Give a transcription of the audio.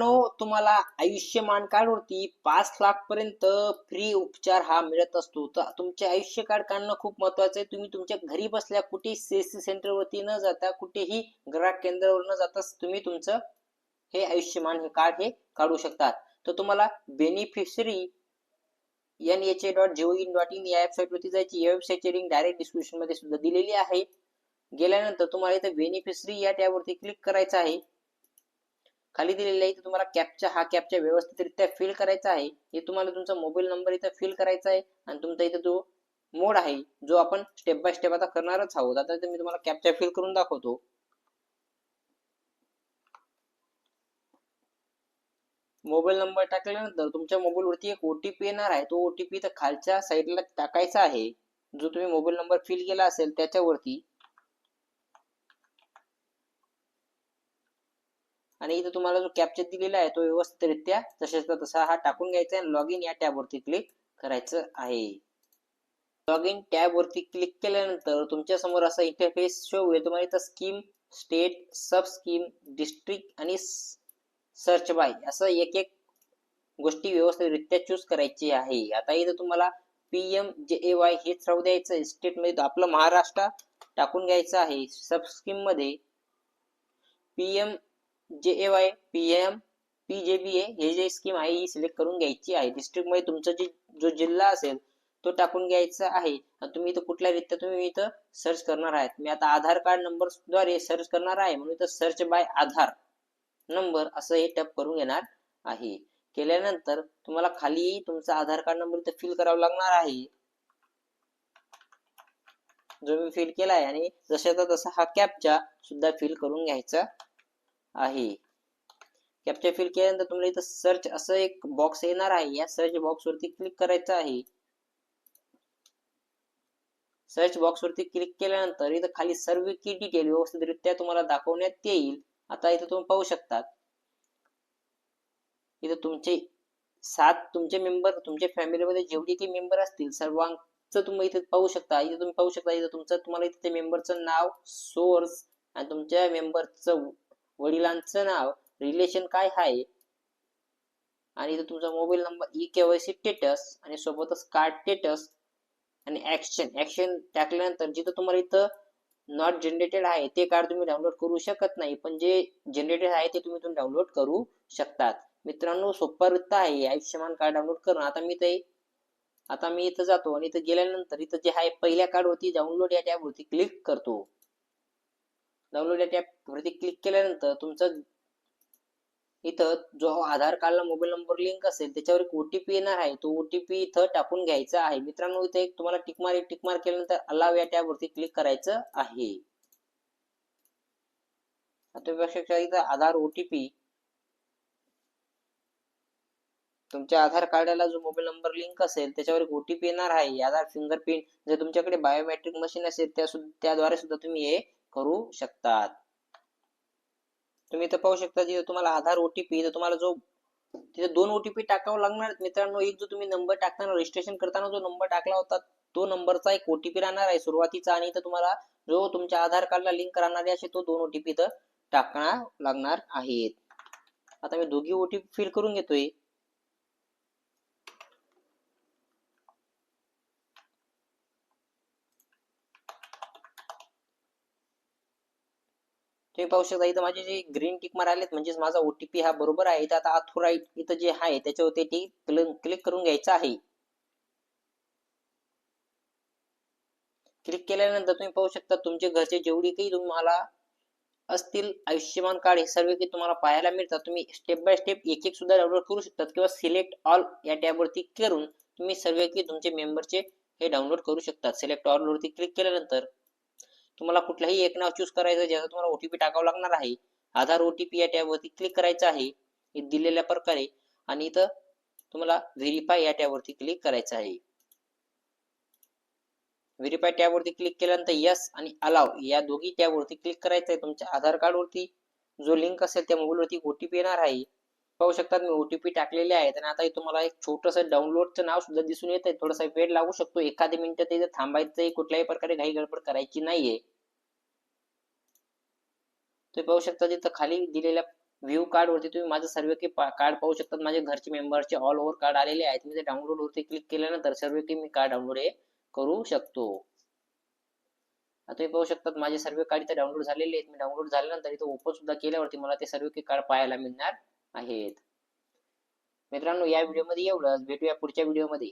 मित्रांनो तुम्हाला आयुष्यमान कार्ड वरती पाच लाख पर्यंत फ्री उपचार हा मिळत असतो. तर तुमचे आयुष्य कार्ड काढणं खूप महत्वाचं आहे. तुम्ही तुमच्या घरी बसल्या कुठेही सीएससी सेंटर वरती न जाता कुठेही ग्राहक केंद्रावर न जाता तुम्ही तुमचं हे आयुष्यमान हे कार्ड हे काढू शकतात तर तुम्हाला beneficiary N H A dot gov in dot in या वेबसाईट वरती जायची या वेबसाईटची लिंक डायरेक्ट डिस्क्रिप्शनमध्ये सुद्धा दिलेली आहे. गेल्यानंतर तुम्हाला इथे बेनिफिशरी या टॅबवरती क्लिक करायचं आहे. खाली दिलेलं आहे तुम्हाला कॅपचा हा कॅपच्या व्यवस्थितरित्या फिल करायचा आहे. हे तुम्हाला तुमचा मोबाईल नंबर इथं फिल करायचा आहे आणि तुमचा इथं जो मोड आहे जो आपण स्टेप बाय स्टेप आता करणारच आहोत. आता इथे मी तुम्हाला कॅपचा फिल करून दाखवतो. मोबाईल नंबर टाकल्यानंतर तुमच्या मोबाईल वरती एक ओटीपी येणार आहे. तो ओटीपी खालच्या साईडला टाकायचा आहे. जो तुम्ही मोबाईल नंबर फिल केला असेल त्याच्यावरती आणि इथं तुम्हाला जो कॅप्चर दिलेला आहे तो व्यवस्थितरित्या तशाचा तसा हा टाकून घ्यायचा आहे. लॉग इन या टॅब वरती क्लिक करायचं आहे. लॉग इन टॅब वरती क्लिक केल्यानंतर तुमच्यासमोर असा इंटरफेस शो होईल. तुम्हाला इथं scheme state sub scheme district आणि सर्च बाय असं एक एक गोष्टी व्यवस्थितरित्या चूज करायची आहे. आता इथं तुम्हाला पीएम जे ए वाय हेच राहू द्यायचं स्टेटमध्ये आपलं महाराष्ट्र टाकून घ्यायचं आहे. सब स्कीममध्ये PM J A Y P M P J B A हे जे स्कीम आहे ही सिलेक्ट करून घ्यायची आहे. डिस्ट्रिक्टमध्ये तुमचा जे जो जिल्हा असेल तो टाकून घ्यायचा आहे. तुम्ही इथं कुठल्या रित्या तुम्ही इथं सर्च करणार आहात. मी आता आधार कार्ड नंबरद्वारे सर्च करणार आहे. म्हणून इथं सर्च बाय आधार नंबर असं हे टॅप करून घेणार आहे. केल्यानंतर तुम्हाला खाली तुमचा आधार कार्ड नंबर इथं फिल करावा लागणार आहे. जो मी फिल केला आहे आणि जशाचा तसा हा कॅपचा सुद्धा फिल करून घ्यायचा आहे. कॅप्चर फिल केल्यानंतर तुम्हाला इथं सर्च असं एक बॉक्स येणार आहे. या सर्च बॉक्स वरती क्लिक करायचं आहे. सर्च बॉक्स वरती क्लिक केल्यानंतर इथं खाली सर्व की डिटेल व्यवस्थितरित्या तुम्हाला दाखवण्यात येईल. आता इथं तुम्ही पाहू शकतात. इथं तुमचे सात तुमचे मेंबर तुमच्या फॅमिलीमध्ये जेवढे काही मेंबर असतील सर्वांचं तुम्ही इथे पाहू शकता. इथे तुम्ही पाहू शकता इथं तुमचं तुम्हाला इथे मेंबरचं नाव सोर्स आणि तुमच्या मेंबरचं वडिलांचं नाव रिलेशन काय आहे आणि इथं तुमचा mobile number e KYC status आणि सोबतच कार्ड स्टेटस आणि ऍक्शन ऍक्शन टाकल्यानंतर जिथं तुम्हाला इथं नॉट जनरेटेड आहे ते कार्ड तुम्ही डाउनलोड करू शकत नाही. पण जे जनरेटेड आहे ते तुम्ही डाउनलोड करू शकतात. मित्रांनो सोपा वृत्त आहे आयुष्यमान कार्ड डाउनलोड करून आता मी ते आता मी इथं जातो आणि इथं गेल्यानंतर इथं जे आहे पहिल्या कार्ड वरती डाउनलोड या टॅबवरती क्लिक करतो. डाउनलोड या टॅब वरती क्लिक केल्यानंतर तुमचं इथं जो आधार कार्डला मोबाईल नंबर लिंक असेल त्याच्यावर एक ओटीपी येणार आहे. तो ओटीपी इथं टाकून घ्यायचा आहे. मित्रांनो इथे एक तुम्हाला टिकमार टिकमार केल्यानंतर अलाव या टॅब वरती क्लिक करायचं आहे. आता इथं आधार ओटीपी तुमच्या आधार कार्डाला जो मोबाईल नंबर लिंक असेल त्याच्यावर एक ओटीपी येणार आहे. आधार फिंगरप्रिंट जर तुमच्याकडे बायोमेट्रिक मशीन असेल त्या त्याद्वारे सुद्धा तुम्ही हे करू शकतात. तुम्ही इथं पाहू शकता जिथे तुम्हाला आधार ओटीपी तुम्हाला जो तिथे दोन ओटीपी टाकावं लागणार. मित्रांनो एक जो तुम्ही नंबर टाकताना रजिस्ट्रेशन करताना जो नंबर टाकला होता तो नंबरचा एक ओटीपी राहणार आहे सुरुवातीचा. आणि इथं तुम्हाला जो तुमच्या आधार कार्डला लिंक राहणारे असे तो दोन ओटीपी इथं टाकणार लागणार आहेत. आता मी दोघी ओटीपी फिल करून घेतोय. तुम्ही पाहू शकता इथं माझे जे ग्रीन टिक मारालेत म्हणजेच माझा ओटीपी हा बरोबर आहे. इथं आता अथोराईट इथं जे आहे त्याच्यावरती ती क्लिक करून घ्यायचं आहे. क्लिक केल्यानंतर तुम्ही पाहू शकता तुमचे घरचे जेवढी काही तुम्हाला असतील आयुष्यमान कार्ड हे सर्व काही तुम्हाला पाहायला मिळतात. तुम्ही स्टेप बाय स्टेप एक एक सुद्धा डाउनलोड करू शकतात किंवा सिलेक्ट ऑल या टॅब वरती करून तुम्ही सर्व काही तुमचे मेंबरचे हे डाउनलोड करू शकतात. सिलेक्ट ऑल वरती क्लिक केल्यानंतर तुम्हाला कुठलाही एक नाव चूज करायचं ज्याचा तुम्हाला ओटीपी टाकावं लागणार आहे आधार ओटीपी या टॅबवरती क्लिक करायचं आहे दिलेल्या प्रकारे आणि इथं तुम्हाला व्हेरीफाय या टॅबवरती क्लिक करायचं आहे. व्हेरीफाय टॅबवरती क्लिक केल्यानंतर यस आणि अलाव या दोघी टॅबवरती क्लिक करायचं आहे तुमच्या आधार कार्ड वरती जो लिंक असेल त्या मोबाईलवरती ओटीपी येणार आहे. पाहू शकतात मी ओटीपी टाकलेले आहेत आणि आता तुम्हाला एक छोटस डाउनलोडचं नाव सुद्धा दिसून येत आहे थोडासा वेळ लागू शकतो. एखादी मिनिटं ते थांबायचं कुठल्याही प्रकारे घाई गडबड करायची नाहीये. तुम्ही पाहू शकता तिथं खाली दिलेल्या व्ह्यू कार्ड वरती तुम्ही माझं सर्व की कार्ड पाहू शकतात. माझे घरचे मेंबरचे ऑल ओव्हर कार्ड आलेले आहेत. मी ते डाउनलोड वरती क्लिक केल्यानंतर सर्व की मी कार्ड डाउनलोड हे करू शकतो. तुम्ही पाहू शकतात माझे सर्व कार्ड इथे डाउनलोड झालेले आहेत. मी डाउनलोड झाल्यानंतर इथे ओपन सुद्धा केल्यावरती मला ते सर्व की कार्ड पाहायला मिळणार आहेत. मित्रांनो या व्हिडिओमध्ये एवढंच. भेटूया पुढच्या व्हिडिओमध्ये